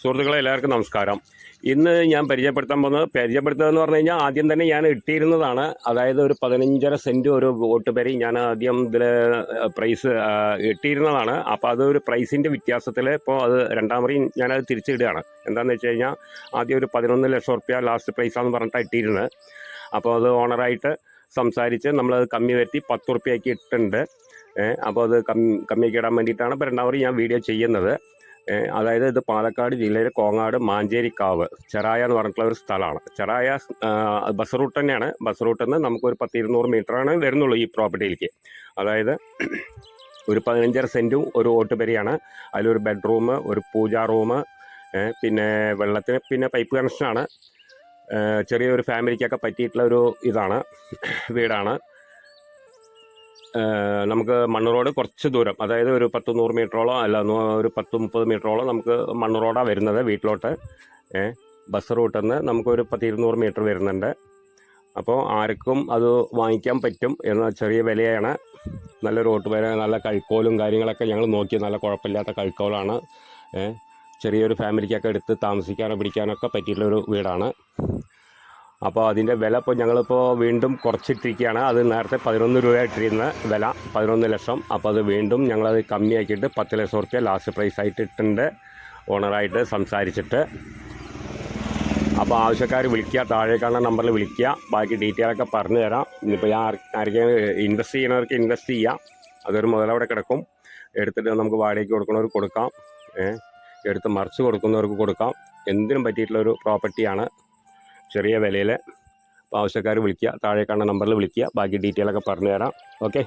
സുഹൃത്തുക്കളെ എല്ലാവർക്കും നമസ്കാരം. ഇന്ന് ഞാൻ പരിചയപ്പെടുത്താൻ പോകുന്നത് പരിചയപ്പെടുത്തുക എന്ന് പറഞ്ഞു കഴിഞ്ഞാൽ ആദ്യം തന്നെ ഞാൻ ഇട്ടിരുന്നതാണ്. അതായത് ഒരു പതിനഞ്ചര സെന്റ് ഒരു വോട്ട് പേരി ഞാൻ ആദ്യം ഇതിൽ പ്രൈസ് ഇട്ടിരുന്നതാണ്. അപ്പോൾ അതൊരു പ്രൈസിന്റെ വ്യത്യാസത്തിൽ ഇപ്പോൾ അത് രണ്ടാം മുറി ഞാനത് തിരിച്ചിടുകയാണ്. എന്താണെന്ന് വെച്ച് കഴിഞ്ഞാൽ ആദ്യം ഒരു പതിനൊന്ന് ലക്ഷം റുപ്യ ലാസ്റ്റ് പ്രൈസാന്ന് പറഞ്ഞിട്ട് ഇട്ടിരുന്നത്. അപ്പോൾ അത് ഓണറായിട്ട് സംസാരിച്ച് നമ്മളത് കമ്മി വരുത്തി പത്ത് റുപ്യക്ക് ഇട്ടിട്ടുണ്ട്. അപ്പോൾ അത് കമ്മി കമ്മിയാക്കി ഇടാൻ വേണ്ടിയിട്ടാണ് ഇപ്പോൾ രണ്ടാം മുറി ഞാൻ വീഡിയോ ചെയ്യുന്നത്. അതായത് ഇത് പാലക്കാട് ജില്ലയിലെ കോങ്ങാട് മാഞ്ചേരിക്കാവ്. ചെറായ എന്ന് പറഞ്ഞിട്ടുള്ള ഒരു സ്ഥലമാണ്. ചെറായ ബസ് റൂട്ട് തന്നെയാണ്. ബസ് റൂട്ടിൽ നിന്ന് നമുക്കൊരു പത്ത് ഇരുന്നൂറ് മീറ്ററാണ് വരുന്നുള്ളൂ ഈ പ്രോപ്പർട്ടിയിലേക്ക്. അതായത് ഒരു പതിനഞ്ചര സെന്റും ഒരു ഓട്ടുപരിയാണ് അതിലൊരു ബെഡ്റൂം ഒരു പൂജാ റൂം പിന്നെ വെള്ളത്തിന് പിന്നെ പൈപ്പ് കണക്ഷനാണ്. ചെറിയൊരു ഫാമിലിക്കൊക്കെ പറ്റിയിട്ടുള്ള ഒരു ഇതാണ് വീടാണ്. നമുക്ക് മണ്ണ് റോഡ് കുറച്ച് ദൂരം അതായത് ഒരു പത്ത് നൂറ് മീറ്ററോളം അല്ല ഒരു പത്ത് മുപ്പത് മീറ്ററോളം നമുക്ക് മണ്ണ് റോഡാണ് വരുന്നത് വീട്ടിലോട്ട്. ബസ് റൂട്ടിൽ നിന്ന് നമുക്കൊരു പത്ത് ഇരുന്നൂറ് മീറ്റർ വരുന്നുണ്ട്. അപ്പോൾ ആർക്കും അത് വാങ്ങിക്കാൻ പറ്റും എന്ന ചെറിയ വിലയാണ്. നല്ല റോട്ട് വരെ നല്ല കഴുക്കോലും കാര്യങ്ങളൊക്കെ ഞങ്ങൾ നോക്കി നല്ല കുഴപ്പമില്ലാത്ത കഴുക്കോലാണ് ചെറിയൊരു ഫാമിലിക്കൊക്കെ എടുത്ത് താമസിക്കാനോ പിടിക്കാനൊക്കെ പറ്റിയിട്ടുള്ളൊരു വീടാണ്. അപ്പോൾ അതിന്റെ വില ഇപ്പോൾ ഞങ്ങളിപ്പോൾ വീണ്ടും കുറച്ചിട്ടിരിക്കുകയാണ്. അത് നേരത്തെ പതിനൊന്ന് രൂപ ഇട്ടിരുന്ന വില പതിനൊന്ന് ലക്ഷം. അപ്പോൾ അത് വീണ്ടും ഞങ്ങളത് കമ്മിയാക്കിയിട്ട് പത്ത് ലക്ഷം റുപ്യ ലാസ്റ്റ് പ്രൈസ് ആയിട്ട് ഇട്ടിട്ടുണ്ട് ഓണറായിട്ട് സംസാരിച്ചിട്ട്. അപ്പോൾ ആവശ്യക്കാർ വിളിക്കുക താഴെ കാണുന്ന നമ്പറിൽ വിളിക്കുക. ബാക്കി ഡീറ്റെയിലൊക്കെ പറഞ്ഞു തരാം. ഇനിയിപ്പോൾ ഞാൻ ആർ- ആർക്കെങ്കിലും ഇൻവെസ്റ്റ് ചെയ്യുന്നവർക്ക് ഇൻവെസ്റ്റ് ചെയ്യാം. അതൊരു മുതലവിടെ കിടക്കും. എടുത്തിട്ട് നമുക്ക് വാടകയ്ക്ക് കൊടുക്കുന്നവർക്ക് കൊടുക്കാം. എടുത്ത് മറിച്ച് കൊടുക്കുന്നവർക്ക് കൊടുക്കാം. എന്തിനും പറ്റിയിട്ടുള്ളൊരു പ്രോപ്പർട്ടിയാണ് ചെറിയ വിലയിൽ. ആവശ്യക്കാർ വിളിക്കുക താഴെ കാണുന്ന നമ്പറിൽ വിളിക്കുക. ബാക്കി ഡീറ്റെയിലൊക്കെ പറഞ്ഞു തരാം ഓക്കെ